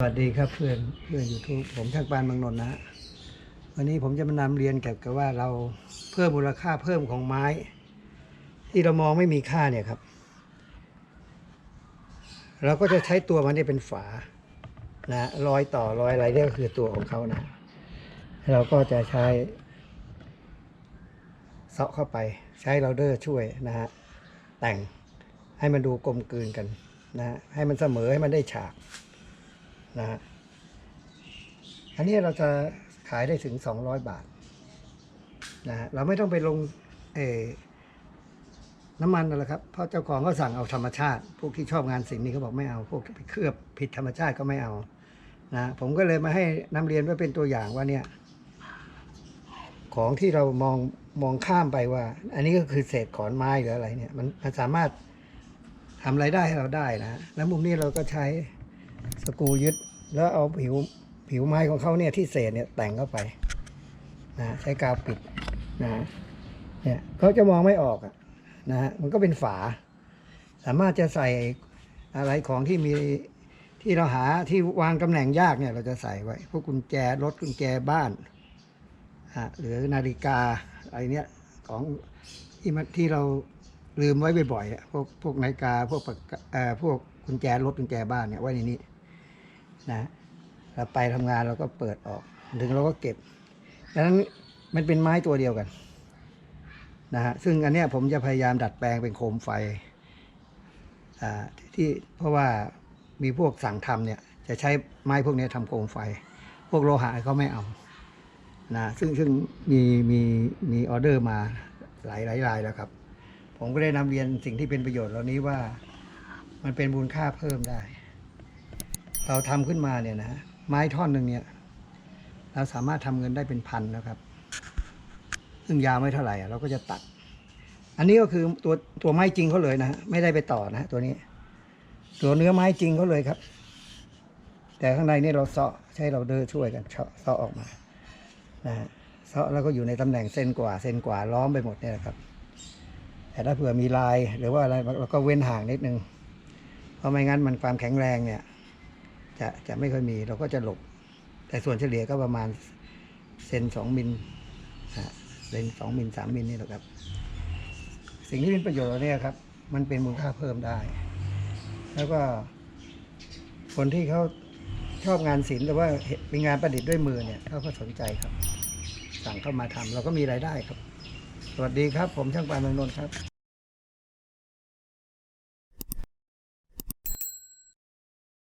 สวัสดีครับเพื่อนเพื่อนยูทูบผมช่างปานเมืองนนนะฮะวันนี้ผมจะมานำเรียนเกี่ยวกับว่าเราเพิ่มมูลค่าเพิ่มของไม้ ที่เรามองไม่มีค่าเนี่ยครับ เราก็จะใช้ตัวมันเนี่เป็นฝานะรอยต่อรอยอะไรเนี่ยก็คือตัวของเขานะ เราก็จะใช้เซาะเข้าไปใช้เราเดอร์ช่วยนะฮะแต่งให้มันดูกลมกลืนกันนะให้มันเสมอให้มันได้ฉาก นะฮะอันนี้เราจะขายได้ถึง 200 บาทนะฮะเราไม่ต้องไปลงเอน้ำมันนั่นแหละครับเพราะเจ้าของก็สั่งเอาธรรมชาติ พวกที่ชอบงานศิลป์นี่เขาบอกไม่เอาพวกไปเคลือบผิดธรรมชาติก็ไม่เอานะผมก็เลยมาให้นำเรียนไว้เป็นตัวอย่างว่าเนี่ย ของที่เรามองมองข้ามไปว่า อันนี้ก็คือเศษขอนไม้หรืออะไรเนี่ย มันมันสามารถทำไรายได้ให้เราได้นะ แล้วมุมนี้เราก็ใช้ สกูยึดแล้วเอาผิวผิวไม้ของเขาเนี่ยที่เศษเนี่ยแต่งเข้าไปนะใช้กาวปิดนะเนี่ยเขาจะมองไม่ออกอะนะฮะมันก็เป็นฝา สามารถจะใส่อะไรของที่มีที่เราหาที่วางตำแหน่งยากเนี่ยเราจะใส่ไว้ พวกกุญแจรถกุญแจบ้านอะหรือนาฬิกาอะไรเนี้ยของที่มันที่เรา ลืมไว้บ่อยๆอะพวกพวกนาฬิกาพวกเอ่อพวกกุญแจรถกุญแจบ้านเนี่ยไว้ในนี้นะเราไปทำงานเราก็เปิดออก ถึงเราก็เก็บดังนั้นมันเป็นไม้ตัวเดียวกันนะฮะซึ่งอันเนี้ยผมจะพยายามดัดแปลงเป็นโคมไฟอ่าที่เพราะว่ามีพวกสั่งทำเนี่ยจะใช้ไม้พวกนี้ยทำโคมไฟ พวกโลหะเขาไม่เอานะซึ่งซึ่งมีมีมีออเดอร์มาหลายหลายรายแล้วครับ ผมก็ได้นำเรียนสิ่งที่เป็นประโยชน์เหล่านี้ว่ามันเป็นมูลค่าเพิ่มได้ เราทำขึ้นมาเนี่ยนะไม้ท่อนหนึ่งเนี่ย เราสามารถทำเงินได้เป็นพันนะครับ ซึ่งยาวไม่เท่าไหร่อะเราก็จะตัด อันนี้ก็คือตัวตัวไม้จริงเขาเลยนะไม่ได้ไปต่อนะตัวนี้ ตัวเนื้อไม้จริงเขาเลยครับ แต่ข้างในนี่เราเซาะใช้เราเดอช่วยกันเซาะออกมานะเซาะแล้วก็อยู่ในตำแหน่งเส้นกว่าเส้นกว่าล้อมไปหมดเนี่ยนะครับ แต่ถ้าเผื่อมีลายหรือว่าอะไรเราก็เว้นห่างนิดนึง เพราะไม่งั้นมันความแข็งแรงเนี่ย จะจะไม่ค่อยมีเราก็จะหลบ แต่ส่วนเฉลี่ยก็ประมาณเซนสองมิลเซนสองมิลสามมิลนี่แหละครับ สิ่งที่เป็นประโยชน์เนี่ยครับ มันเป็นมูลค่าเพิ่มได้ แล้วก็คนที่เขาชอบงานศิลป์หรือว่าเป็นงานประดิษฐ์ด้วยมือเนี่ยเขาก็สนใจครับ สั่งเข้ามาทำเราก็มีรายได้ครับ วัสดีครับ ผมช่างปานเมืองนนท์ครับ